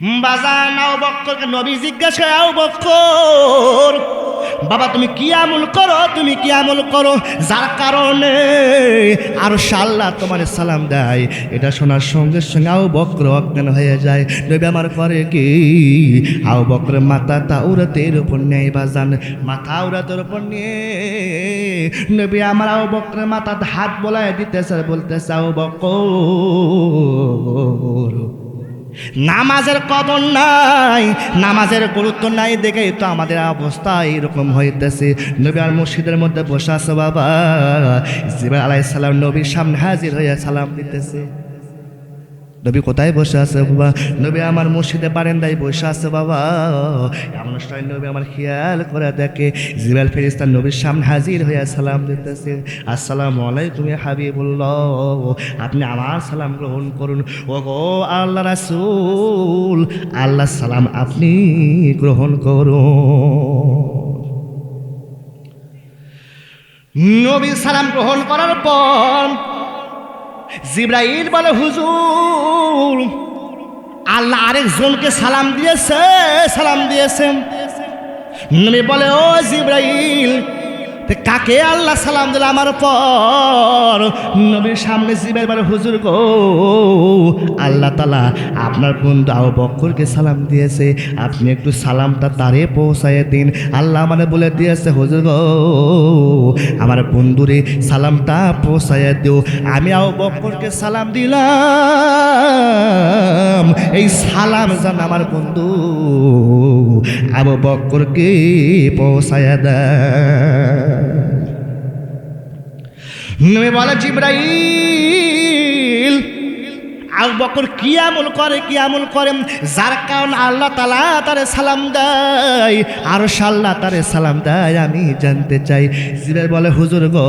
বাজান বক্করকে নবী জিজ্ঞাসা আও বক্কর, বাবা তুমি কি আমল করো? তুমি কি আমল করো? যার কারণে আর সাল্লাহ তোমার সালাম দেয়। এটা শোনার সঙ্গে সঙ্গে আও বক্র অজ্ঞান হয়ে যায়। নবী আমার করে কি? আও বক্র মাথা তাউরাতের উপর নেয় বাজান। মাথা আউরাতের উপর নিয়ে নবী আমার আও বক্র মাথা হাত বলায় দিতেছে বলতেছে আও বক্কর নামাজের কদর নাই, নামাজের গুরুত্ব নাই দেখে তো আমাদের অবস্থা এরকম হইতেছে। নবী আর মসজিদের মধ্যে বসে আছে বাবা। জিবা আলাইসালাম নবীর সামনে হাজির হইয়া সালাম দিতেছে। নবী কোথায় বসে আছে বাবা? নবী আমার মসজিদে বারেন্দায় বসে আছে বাবা। এমন সময় নবী আমার খেয়াল করে দেখে জিবাল ফেরিস্তান নবীর সামনে হাজির হয়ে সালাম দিতেছে। আসসালামু আলাইকুম হাবিবুল্লাহ। আপনি আমার সালাম গ্রহণ করুন। ও গো আল্লাহ রাসুল, আল্লাহ সালাম আপনি গ্রহণ করুন। নবী সালাম গ্রহণ করার পর জিব্রাইল বলে হুজুর আল্লাহ আরেকজনকে সালাম দিয়েছে সালাম দিয়েছেন বলে ও জিব্রাইল কাকে আল্লাহ সালাম দিল আমার পর নবীর সামনে জিবাই বলে, হুজুর গো, আল্লাহ তালা আপনার বন্ধু আবু বক্করকে সালাম দিয়েছে। আপনি একটু সালামটা তারে পৌঁছায় দিন। আল্লাহ মানে বলে দিয়েছে, হুজুর গো, আমার বন্ধুরে সালামটা পৌঁছায় দিও। আমি আও বক্করকে সালাম দিলাম। এই সালাম জান আমার বন্ধু। আবু বক্করকে পৌঁছায় দেয় বলে জিব্রাইল আবু বকর কি আমল করে, কি আমল করে? যার কারণ আল্লাহ তালা তারে সালাম দেয়, আর সাল্লাহ তারে সালাম দেয়, আমি জানতে চাই। জিব্রাইল বলে, হুজুর গো,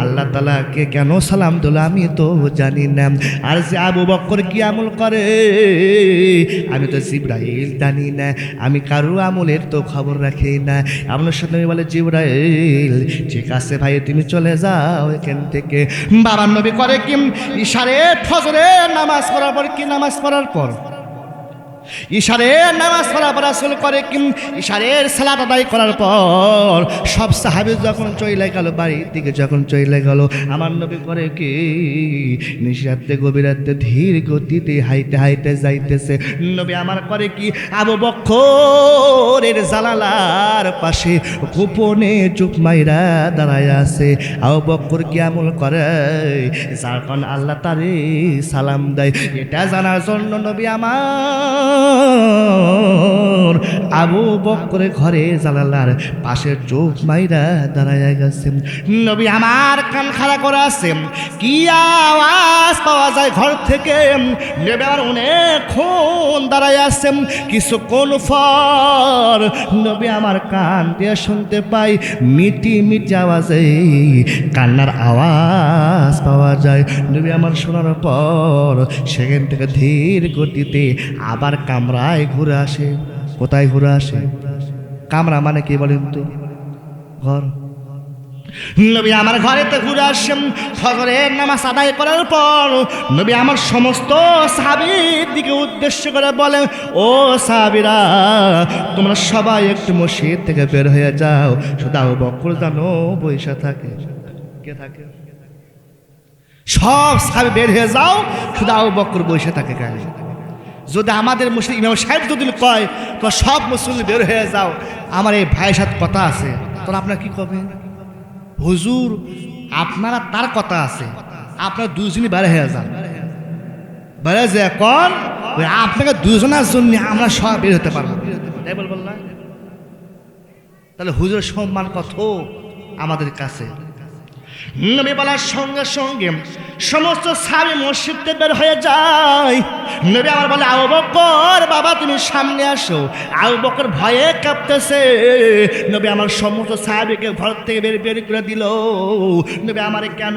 আল্লাহ তালাকে কেন সালাম দিল আমি তো জানি না। আর যে আবু বকর কি আমল করে? আমি তো জিব্রাইল জানি না, আমি কারও আমলের তো খবর রাখি না। আপনার সাথে বলে, জিব্রাইল, ঠিক আছে ভাই, তুমি চলে যাও এখান থেকে। বাবার নবী করে কি? ইশারে ফজরে নামাজ পড়ার পর কি নামাজ পড়ার পর? ইশারে নামাজ পড়া পড়া শুরু করে কি ইশারের সালাদ আদায় করার পর সব সাহাবি যখন চলে গেল, বাড়ির দিকে যখন চইলে গেল, আমার নবী করে কি? নিশাতে গভীরাতে ধীর গতিতে হাইতে হাইতে যাইতেছে। নবী আমার করে কি? আবু বক্ষরের জালালার পাশে গোপনে চুপ মাইরা দাঁড়ায় আছে। আবু বক্কর কি আমল করে? কারণ আল্লাহ তারে সালাম দেয়। এটা জানার জন্য নবী আমার আবু বক্করে ঘরে জানালার পাশের চোখ মাইরা দাঁড়ায় গেছেন নবী আমার কান খাড়া করে আছেন কি আওয়াজ পাওয়া যায় ঘর থেকে? নবী অনেকক্ষণ দাঁড়ায় আছেন কিছুক্ষণ ফর নবী আমার কান দিয়ে শুনতে পাই, মিটি মিটি আওয়াজে কান্নার আওয়াজ পাওয়া যায়। নবী আমার শোনার পর সেখান থেকে ধীর গতিতে আবার কামরায় ঘুরে আসে। কোথায় ঘুরে আসে? কামরা মানে কি বলেন তো? ঘর। নবী আমার ঘরেতে ঘুরে আসেন। ফজরের নামাজ আদায় করার পর নবী আমার সমস্ত সাহাবির দিকে উদ্দেশ্য করে বলে ও সাহাবিরা, তোমরা সবাই একটু মসজিদ থেকে বের হয়ে যাও। শুধু বকর জানো, বৈশা থাকে। কে থাকে? সব সাহাবি বের হয়ে যাও। শুধু বকর বসে থাকে গাড়ি যদি আমাদের মুসলিম ইমাম সাহেব যদি কয় তো সব মুসলিম বের হয়ে যাও, আমার এই ভাইয়ের সাথে কথা আছে। তোর আপনার কি করবেন? হুজুর, আপনারা তার কথা আছে। আপনার দুজনই বের হয়ে যান। বেড়ে যে কন আপনাকে দুজনের জন্য আমরা সব বের হতে পারব। তাহলে হুজুরের সম্মান কত আমাদের কাছে? নবী বলার সঙ্গে সঙ্গে সমস্ত সাবি মসজিদে বের হয়ে যায়। নবী আমার বলে, আবু বকর, বাবা, তুমি সামনে আসো। আবু বকর ভয়ে কাঁপতেছে। নবী আমার সমস্ত সাহাবিকে ঘর থেকে বের বের করে দিল। নবী আমার কেন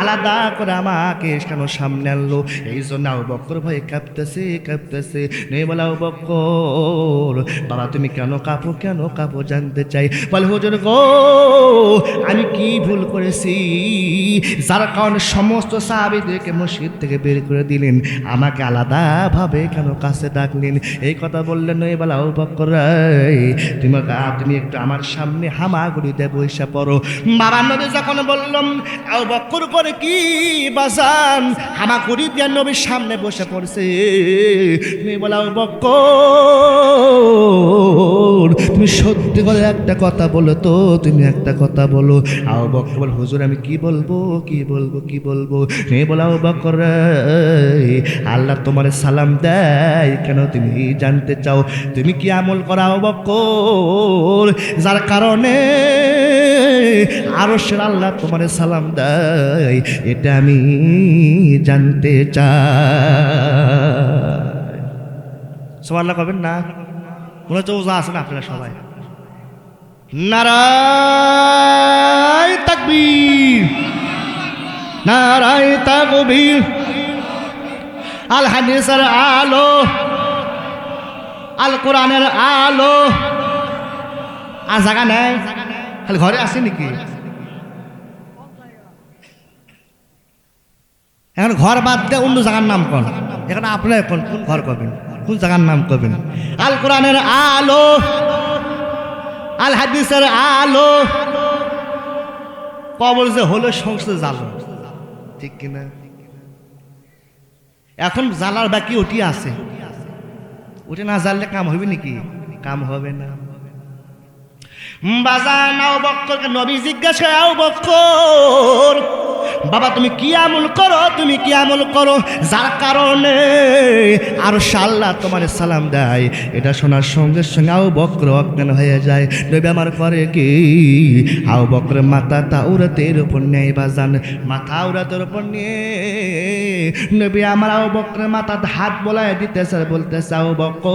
আলাদা করে আমাকে কেন সামনে আনলো? এই জন্য আবু বকর ভয়ে কাঁপতেছে কাঁপতেছে। নেই বলে, আবু বকর, বাবা, তুমি কেন কাঁপো কেন কাঁপো জানতে চাই? বলে, হুজুর গো, আমি কি ভুল করেছি? যার কারণে সমস্ত সাহাবিদেরকে মসজিদ থেকে বের করে দিলেন। আমাকে আলাদাভাবে কেন কাছে ডাকলেন? এই কথা বললেন নয় বলা বক্কর তুমি তুমি একটু আমার সামনে হামাগুড়ি দিয়ে বৈশা পড়ো। বাবা নবী যখন বললাম ও বক্কর করে কি বাসান হামাগুড়ি দিয়ে নবীর সামনে বসে পড়ছে। তুমি বলা ও বক্কর তুমি সত্যি করে একটা কথা বলো তো তুমি একটা কথা বলো। আও বক্কর বল হুজুর আমি কি বলব কি বলব কি বলব? মেয়ে বলাও বক্কর রে, আল্লাহ তোমার সালাম দেয় কেন তুমি জানতে চাও? তুমি কি আমল করাও বক্কর? যার কারণে আরও সের আল্লাহ তোমার সালাম দেয় এটা আমি জানতে চাই। সবার না করবেন না? মনে হচ্ছে ওজা আছে না আপনারা সবাই। নারায় তাকবীর নারায় তাকবীর আল হাদিসের আলো আল কোরআনের আলো। আর জায়গা নেই? খালি ঘরে আছে নাকি? এখন ঘর বাদ দিয়ে অন্য জায়গার নাম কর এখানে আপনার এখন কোন ঘর করবেন? কোন জায়গার নাম করবেন? আল কোরআনের আলো, আল হাদিসের আলো। কবর যে হলো, সংসার জালো ঠিক কিনা? এখন জ্বালার বাকি ওটি আছে। ওটি না জ্বাললে কাম হবে নাকি? কাম হবে না। বাজার নাও বক্করকে নবী জিজ্ঞাসা আও বক্কর বাবা, তুমি কি আমল করো? তুমি কি আমল করো? যার কারণে আর সাল্লাহ তোমার সালাম দেয়। এটা শোনার সঙ্গে সঙ্গে আও বক্র অজ্ঞান হয়ে যায়। নবী আমার করে কি? আও বক্র মাথা তাউরাতের উপর নেয় বাজান। মাথা আউরাতের উপর নিয়ে নবী আমার আও বক্রের মাথা হাত বলায় দিতেছে, বলতেছে আও বক্র,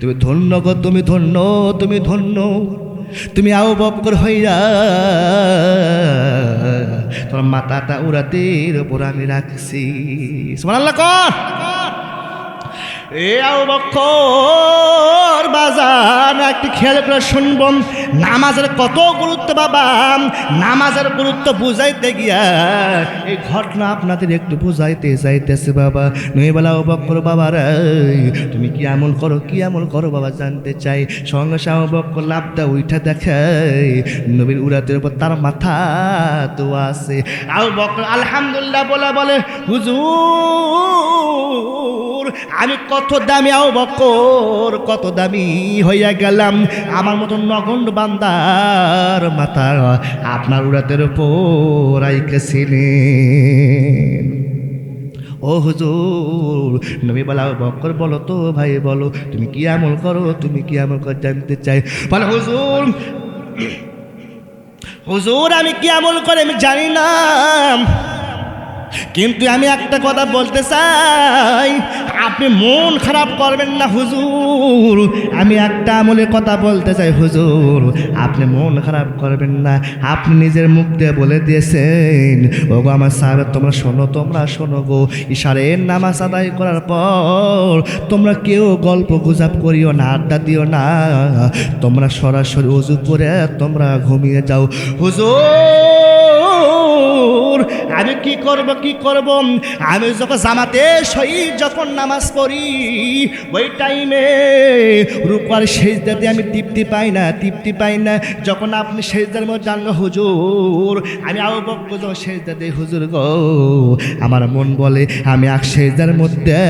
তুমি ধন্য গো, তুমি ধন্য তুমি ধন্য। তুমি আও বকর হইয়া তোমার মাথাটা উড়াতের উপর আমি রাখছি। সুবহানাল্লাহ কর। এ আও বক্ষ একটি খেয়াল করে শুনব নামাজের কত গুরুত্ব বাবা। নামাজের গুরুত্ব বুঝাইতে গিয়া এই ঘটনা আপনাদের একটু বুঝাইতে চাইতেছে বাবা। নই বলা, ও বক্কর বাবা রে, তুমি কি আমল করো, কি আমল করো বাবা, জানতে চাই। সঙ্গে বক্কর লাভটা উইঠা দেখে, নবীর উড়াতের উপর তার মাথা তো আছে। আও বক্কর আলহামদুলিল্লাহ বলে বলে, হুজুর আমি কত দামি আও বকর কত দামি হইয়া গেলাম। আমার মতন নগণ্ড বান্দার মাথা আপনার উড়াতের উপর আইকেছিলেন ও হুজুর, নবী বলা বকর বলো তো ভাই, বলো, তুমি কি আমল করো? তুমি কি আমল করো জানতে চাই? বলে, হুজুর হুজুর, আমি কি আমল করে আমি জানি না। কিন্তু আমি একটা কথা বলতে চাই। আপনি মন খারাপ করবেন না, হুজুর। আমি একটা আমলের কথা বলতে চাই, হুজুর। আপনি মন খারাপ করবেন না, আপনি নিজের মুখ দিয়ে বলে দিয়েছেন। গো আমার স্যার, তোমরা শোনো তোমরা শোনো গো। ইশারের নামাজ আদায় করার পর তোমরা কেউ গল্প গুজাব করিও না, আড্ডা দিও না। তোমরা সরাসরি উজু করে তোমরা ঘুমিয়ে যাও। হুজুর! আমি কি করব কি করব? আমি যখন জামাতে শহীদ যখন নামাজ পড়ি, ওই টাইমে রূপার সেজদাতে আমি তৃপ্তি পাই না, তৃপ্তি পাই না। যখন আপনি সেজদার মধ্যে জানলো হুজুর, আমি আও বক্ক যখন সেজদা দিই, হুজুর গো, আমার মন বলে, আমি এক সেজদার মধ্যে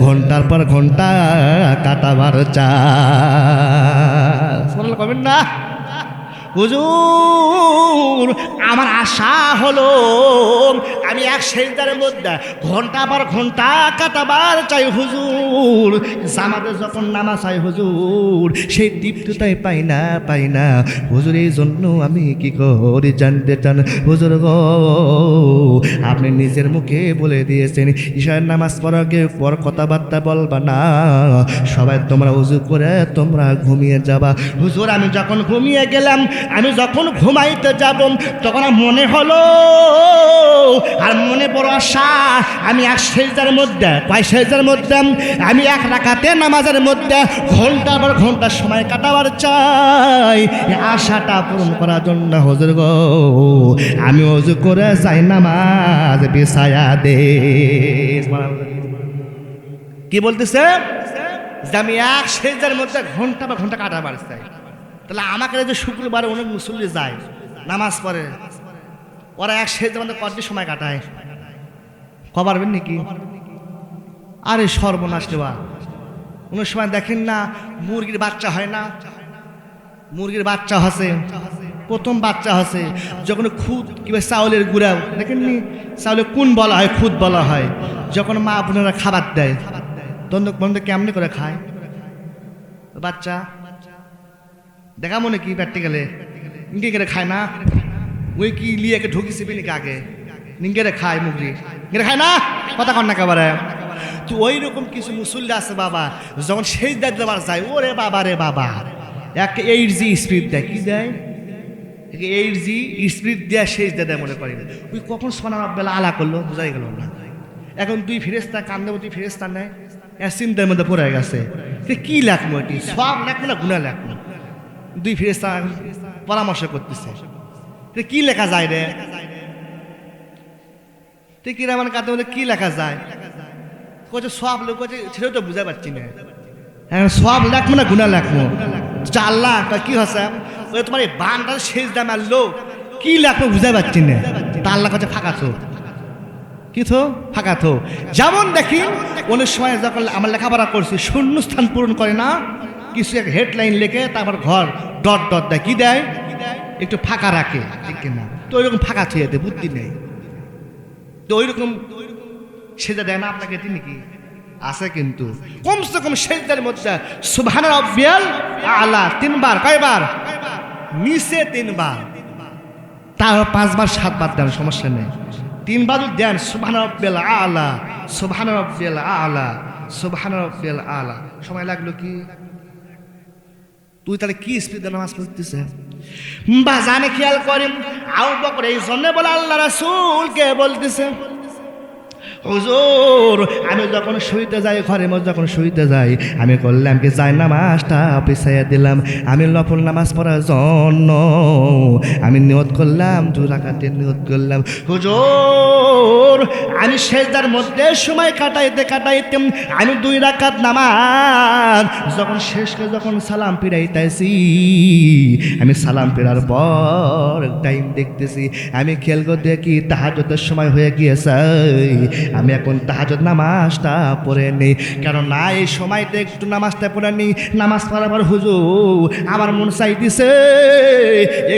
ঘণ্টার পর ঘণ্টা কাটাবার চা। করবেন না? হুজুর, আমার আশা হলো আমি এক সেজদার মধ্যে ঘণ্টা পর ঘণ্টা কাটাবার চাই হুজুর। জামাতে যখন নামা চাই হুজুর, সেই তৃপ্তিটাই পাই না পাই না। হুজুর, এই জন্য আমি কি করি জানতে চান? হুজুর গো, আপনি নিজের মুখে বলে দিয়েছেন, ঈশার নামাজ পড়া কেউ পর কথাবার্তা বলবা না। সবাই তোমরা উজু করে তোমরা ঘুমিয়ে যাবা। হুজুর, আমি যখন ঘুমিয়ে গেলাম আমি যখন ঘুমাইতে যাব, তখন মনে হলো, আর মনে বড় আশা, আমি এক সেজদার মধ্যে, কয় সেজদার মধ্যে, আমি এক রাখাতে নামাজের মধ্যে ঘণ্টা পর ঘণ্টা সময় কাটাবার চাই। আশাটা পূরণ করার জন্য হজুর গো, আমি অজু করে যাই নামাজ বিছায়া দে। কি বলতেছে? যে আমি এক সেজদার মধ্যে ঘণ্টা বা ঘণ্টা কাটাবার চাই। তাহলে আমাকে যে শুক্রবার অনেক মুসল্লি যায়, নামাজ পড়ে, ওরা এক সেজদার মধ্যে কত সময় কাটায়? কবারবেন নাকি? আরে সর্বনাশ দেওয়া অনেক সময় দেখেন না, মুরগির বাচ্চা হয় না? মুরগির বাচ্চা হসে, প্রথম বাচ্চা হসে, যখন খুদ কিংবা চাউলের গুঁড়া দেখেননি চাউলে কোন বলা হয়, খুদ বলা হয়? যখন মা আপনারা খাবার দেয় তখন বন্ধ কেমনি করে খায়? বাচ্চা দেখা মনে কি প্র্যাকটিক্যালে নিঙ্গে খায় না? ওই কি লিয়েকে ঢুকিছে নাকি আগে? নিঙ্গেরে খায় মুগরি নিঙ্গেরে খায় না? কথা কন না একেবারে। তো ওই রকম কিছু মুসল্লি আছে বাবা, যখন সেই দেয় দেওয়ার যায়, ওরে বাবা রে বাবা। একটা এইট জি স্পিড দেয়, কি দেয়? এইট জি স্পিড দেয় শেষ দেয় মনে করি ওই কখন সোনার বেলা আলা করল, বোঝাই গেল না। এখন দুই ফেরেস্তা কান্দে, দুই ফেরেস্তা নেয়। এক চিন্তার মধ্যে পড়ে গেছে। কি লেখবো এটি? সব লেখবো না গুণা লেখবো? দুই ফেরেস্তা পরামর্শ করতেছে। কি লেখা যায় রে? তুই কি আমার কাতে মধ্যে কি লেখা যায়? কোচে সব লোক কোচে ছেলেও তো বুঝতে পারছি না। হ্যাঁ সব লেখবো না, গুণা লেখবো? চাল্লা কি হচ্ছে ওই তোমার এই বানটা শেষ দাম আর লোক, কি লেখবো বুঝতে পারছি না। তা আল্লাহ কাছে ফাঁকা তো কি থো? ফাঁকা থো। যেমন দেখি, অনেক সময় যখন আমার লেখাপড়া করছি, শূন্যস্থান পূরণ করে না কিছু এক হেডলাইন লেখে তারপর ঘর ডট ডট দেয়। কি দেয়? একটু ফাঁকা রাখে, ঠিক কিনা? তো ওইরকম ফাঁকা ছুঁয়ে দেয়, বুদ্ধি নেই। তো ওইরকম সেটা দেয় না আপনাকে তিনি কি আছে কিন্তু। কমসে কম সেজদার মধ্যে সুবহানার অব্বিয়াল আলা, তিনবার, কয়বার? নিচে তিনবার। তার পাঁচবার, সাতবার দেন, সমস্যা নেই। তিনবার দেন সুবহান রব্বিয়াল আলা সুবহান রব্বিয়াল আলা সুবহান রব্বিয়াল আলা। সময় লাগল কি? তুই তাহলে কি স্পিডে নামাজ পড়তেছে বাজানে খেয়াল করেন আউ বকর এই জন্য বলে আল্লাহ রাসূলকে বলতেছে হুজুর, আমি যখন শুইতে যাই, ঘরের মধ্যে যখন শুইতে যাই, আমি করলাম কি, যাই নামাজটা পিছাইয়া দিলাম। আমি লফল নামাজ পড়ার জন্য। আমি নিয়ত করলাম, দু রাখাতে নিয়ত করলাম। হুজুর, আমি সেজদার মধ্যে সময় কাটাইতে কাটাইতে আমি দুই রাকাত নামাজ যখন শেষ করে যখন সালাম ফিরাইতেছি আমি সালাম ফেরার পর টাইম দেখতেছি। আমি করে দেখি তাহাজতের সময় হয়ে গিয়েছে। আমি এখন তাহাজত নামাজটা পড়ে নেই। কারণ না এই সময়টা একটু নামাজটা পড়ে নেই। নামাজ পড়ার পর হুজুর, আমার মন চাইতেছে,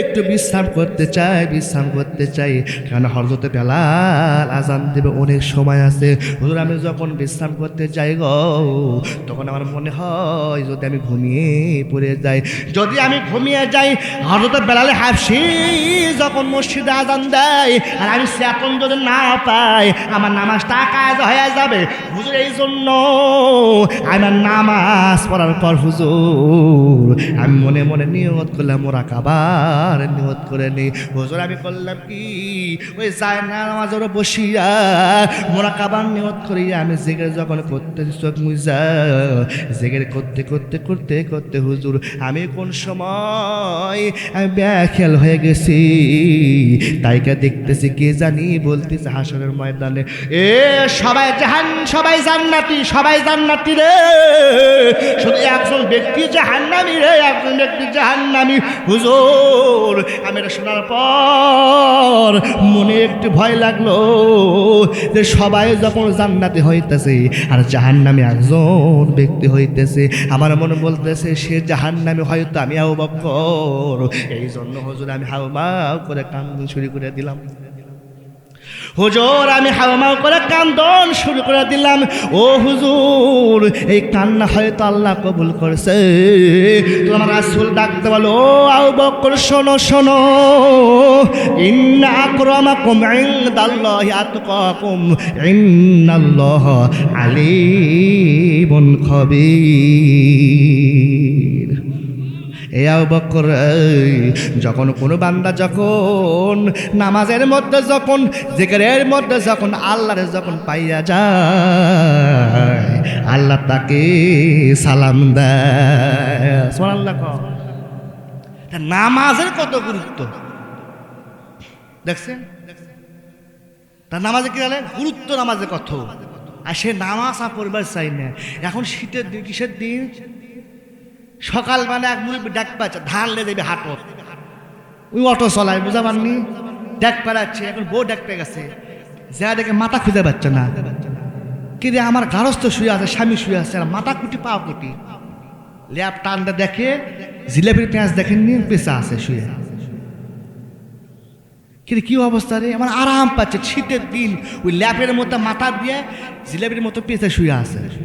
একটু বিশ্রাম করতে চাই, বিশ্রাম করতে চাই। কারণ হরজতে বেলাল আজান দেবে, অনেক সময় আছে। হুজুর, আমি যখন বিশ্রাম করতে যাই গো, তখন আমার মনে হয় যদি আমি ঘুমিয়ে পড়ে যাই। যদি আমি ঘুমিয়ে যাই হরজতে বেলালে হাফসি যখন মসজিদে আজান দেয়, আর আমি সেপন যদি না পাই, আমার নামাজটা কাজ হয়ে যাবে। হুজুর, এই জন্য আমার নামাজ পড়ার পর হুজুর, আমি মনে মনে নিয়ত করলাম, ওরা কাবার নিয়ত করে নি। হুজুর, আমি করলাম কি, ওই যায় না, নামাজের বসিয়া মোরা কাবার নিয়ত করিয়া আমি জেগে যখন করতে চোখ মুজা জেগে করতে করতে করতে করতে হুজুর, আমি কোন সময় আমি ব্যাখ্যাল হয়ে গেছি। তাইকে দেখতেছি, কে জানি বলতেছে হাসনের ময়দানে, এ সবাই জাহান, সবাই জান্নাতি সবাই জান্নাতি রে। শুধু একজন ব্যক্তি জাহান্নামি রে, একজন ব্যক্তি জাহান্নামি। হুজুর আমি শোনার পর মনে একটু ভয় লাগল যে সবাই যখন জান্নাতি হইতেছে আর জাহান্নামি একজন ব্যক্তি হইতেছে, আমার মনে বলতেছে, সে জাহান্নামি হয়তো আমি আও বক্কর। এই জন্য হুজুর, আমি হাউমাউ করে কান্দন শুরু করে দিলাম। হুজুর, আমি হাওমাও করে কান্দন শুরু করে দিলাম। ও হুজুর, এই কান্না হয়তো আল্লাহ কবুল করছে। তোমার রাসূল ডাকতে বলো, ও আউ বকর, শোনো শোনো। ইন্না আকরামাকুম ইনদাল্লাহি আতকাকুম। ইন্নাল্লাহ আলিমুন খবীর। এ যখন কোনো বান্দা যখন নামাজের মধ্যে যখন, জিকিরের মধ্যে যখন আল্লাহরে যখন পাইয়া যায়, আল্লাহ তাকে সালাম দেয়। তা নামাজের কত গুরুত্ব? দেখছেন? তার নামাজে কি জানেন গুরুত্ব নামাজে কত? আর সে নামাজ পরিবার চাই না। এখন শীতের দিন, কিসের দিন? সকাল মানে এক মুড়ি ডাক পাচ্ছে ধান লে দেবে হাটত। ওই অটো চলায়, বুঝা পাননি? ডাক পাড়াচ্ছে, এখন বউ ডাক পেয়ে গেছে। যা দেখে মাথা খুঁজে পাচ্ছে না। কি রে, আমার গারস্থ শুয়ে আছে, স্বামী শুয়ে আছে, আর মাথা কুটি পা কুটি। ল্যাপ টানটা দেখে, জিলেপির পেঁয়াজ দেখেননি পেঁচা আছে শুয়ে। কিন্তু কি অবস্থা রে? আমার আরাম পাচ্ছে, শীতের দিন। ওই ল্যাপের মতো মাথা দিয়ে জিলেপির মতো পেঁচে শুয়ে আছে।